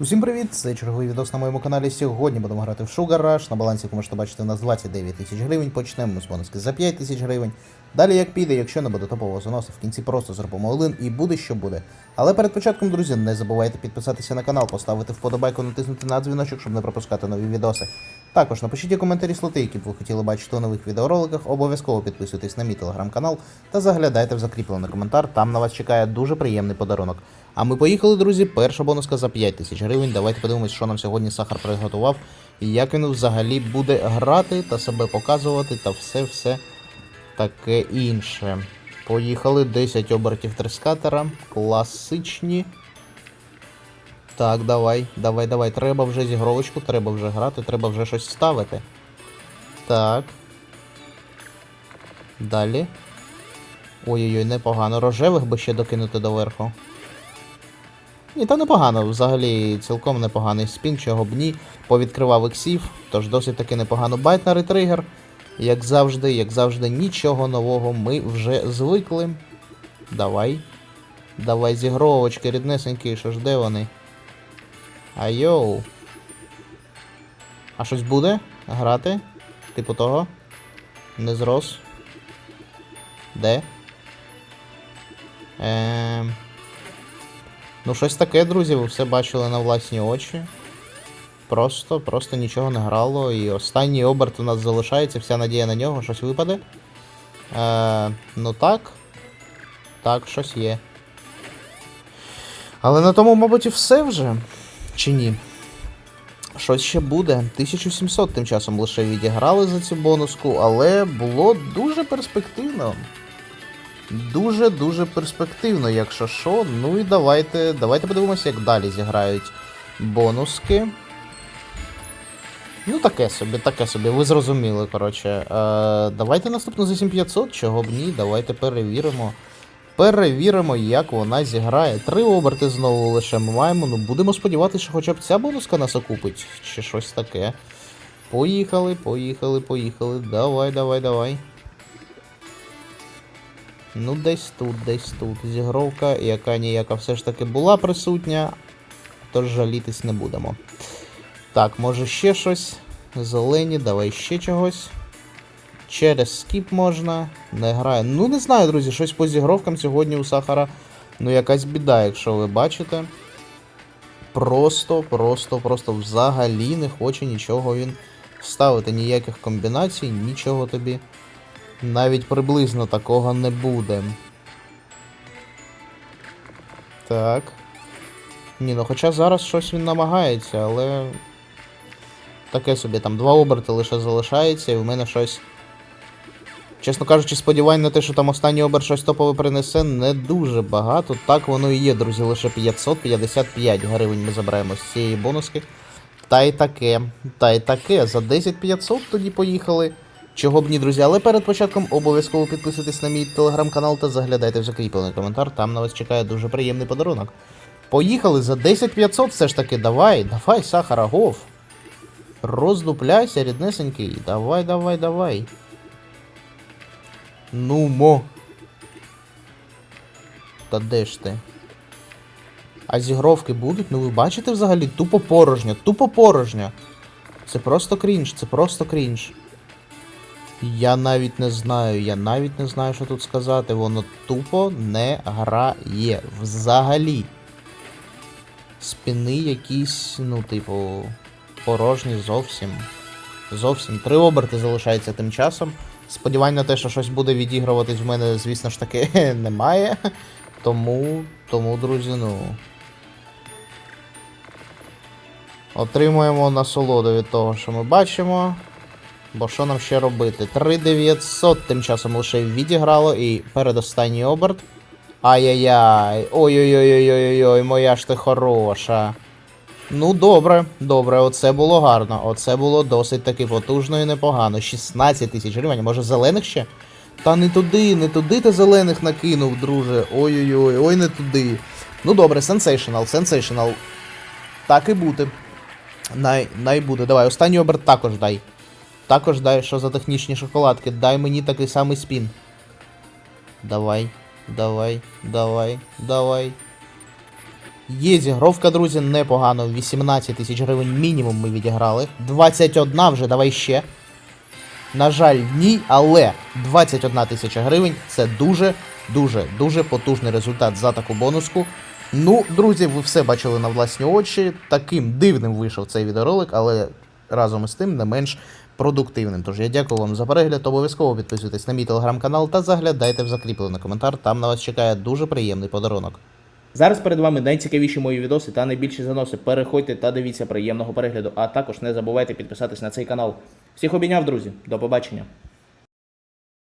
Усім привіт! Це черговий відос на моєму каналі. Сьогодні будемо грати в Sugar Rush. На балансі, як можете бачити, у нас 29 тисяч гривень. Почнемо з бонуски за 5 тисяч гривень. Далі як піде, якщо не буде топового заносу, в кінці просто зробимо олин і буде що буде. Але перед початком, друзі, не забувайте підписатися на канал, поставити вподобайку, натиснути на дзвіночок, щоб не пропускати нові відоси. Також напишіть у коментарі слоти, які б ви хотіли бачити у нових відеороликах. Обов'язково підписуйтесь на мій телеграм-канал та заглядайте в закріплений коментар. Там на вас чекає дуже приємний подарунок. А ми поїхали, друзі. Перша бонуска за 5 тисяч гривень. Давайте подивимось, що нам сьогодні Сахар приготував і як він взагалі буде грати та себе показувати та все-все таке інше. Поїхали 10 обертів трескатера. Класичні. Так, давай, давай, давай. Треба вже зігровочку, треба вже грати, треба вже щось ставити. Так. Далі. Ой-ой-ой, непогано. Рожевих би ще докинути доверху. Ні, та непогано. Взагалі цілком непоганий спін, чого б ні. Повідкривав ексів, тож досить таки непогано. Байтнер і тригер. Як завжди, як завжди, нічого нового ми вже звикли. Давай. Давай зігровочки, ріднесенькі, що ж де вони? Айоу. А щось буде? Грати? Типу того? Не зрос. Де? Ем... Ну, щось таке, друзі, ви все бачили на власні очі. Просто, просто нічого не грало. І останній оберт у нас залишається, вся надія на нього, щось випаде. Е, ну так. Так, щось є. Але на тому, мабуть, і все вже. Чи ні? Щось ще буде. 1700 тим часом лише відіграли за цю бонуску, але було дуже перспективно. Дуже-дуже перспективно, якщо що. Ну і давайте. Давайте подивимося, як далі зіграють бонуски. Ну, таке собі, таке собі, ви зрозуміли, коротше. Е, давайте наступну за 7500, чого б ні, давайте перевіримо. Перевіримо, як вона зіграє. Три оберти знову лише ми маємо. Ну, будемо сподіватися, що хоча б ця бонуска нас окупить, чи щось таке. Поїхали, поїхали, поїхали. Давай, давай, давай. Ну, десь тут, десь тут. Зігровка, яка ніяка все ж таки була присутня, тож жалітись не будемо. Так, може ще щось. Зелені, давай ще чогось. Через скіп можна. Не грає. Ну, не знаю, друзі, щось по зігровкам сьогодні у Сахара. Ну, якась біда, якщо ви бачите. Просто, просто, просто взагалі не хоче нічого він ставити. Ніяких комбінацій, нічого тобі. Навіть приблизно такого не буде. Так. Ні, ну хоча зараз щось він намагається, але. Таке собі, там два оберти лише залишається, і в мене щось. Чесно кажучи, сподівань на те, що там останній оберт щось топове принесе, не дуже багато. Так воно і є, друзі, лише 555 гривень ми забираємо з цієї бонуски. Та й таке, та й таке. За 10500 тоді поїхали. Чого б ні, друзі, але перед початком обов'язково підписуйтесь на мій телеграм-канал та заглядайте в закріплений коментар, там на вас чекає дуже приємний подарунок. Поїхали за 10500 все ж таки, давай, давай, Сахара, гов. Роздупляйся, ріднесенький. Давай, давай, давай. Ну мо. Та де ж ти? А зігровки будуть? Ну ви бачите взагалі? Тупо порожня, тупо порожня. Це просто крінж, це просто крінж. Я навіть не знаю, я навіть не знаю, що тут сказати. Воно тупо не грає. Взагалі. Спіни якісь, ну, типу, порожні зовсім. Зовсім. Три оберти залишається тим часом. Сподівань на те, що щось буде відігруватись в мене, звісно ж таки, немає. Тому, тому, друзі, ну. Отримуємо насолоду від того, що ми бачимо. Бо що нам ще робити? 3900 тим часом лише відіграло і передостанній оберт. Ай-яй-яй. Ой-ой-ой-ой-ой-ой, моя ж ти хороша. Ну, добре, добре, оце було гарно. Оце було досить таки потужно і непогано. 16 тисяч гривень, може зелених ще? Та не туди, не туди ти зелених накинув, друже. Ой-ой-ой, ой, не туди. Ну добре, сенсейшнл, сенсейшнл. Так і бути. Най, най буде. Давай, останній оберт також дай. Також дай, що за технічні шоколадки. Дай мені такий самий спін. Давай, давай, давай, давай. Є зігровка, друзі, непогано. 18 тисяч гривень мінімум ми відіграли. 21 вже, давай ще. На жаль, ні, але 21 тисяча гривень це дуже, дуже, дуже потужний результат за таку бонуску. Ну, друзі, ви все бачили на власні очі. Таким дивним вийшов цей відеоролик, але разом із тим не менш продуктивним. Тож я дякую вам за перегляд. Обов'язково підписуйтесь на мій телеграм-канал та заглядайте в закріплений коментар. Там на вас чекає дуже приємний подарунок. Зараз перед вами найцікавіші мої відоси та найбільші заноси. Переходьте та дивіться приємного перегляду. А також не забувайте підписатись на цей канал. Всіх обійняв, друзі. До побачення.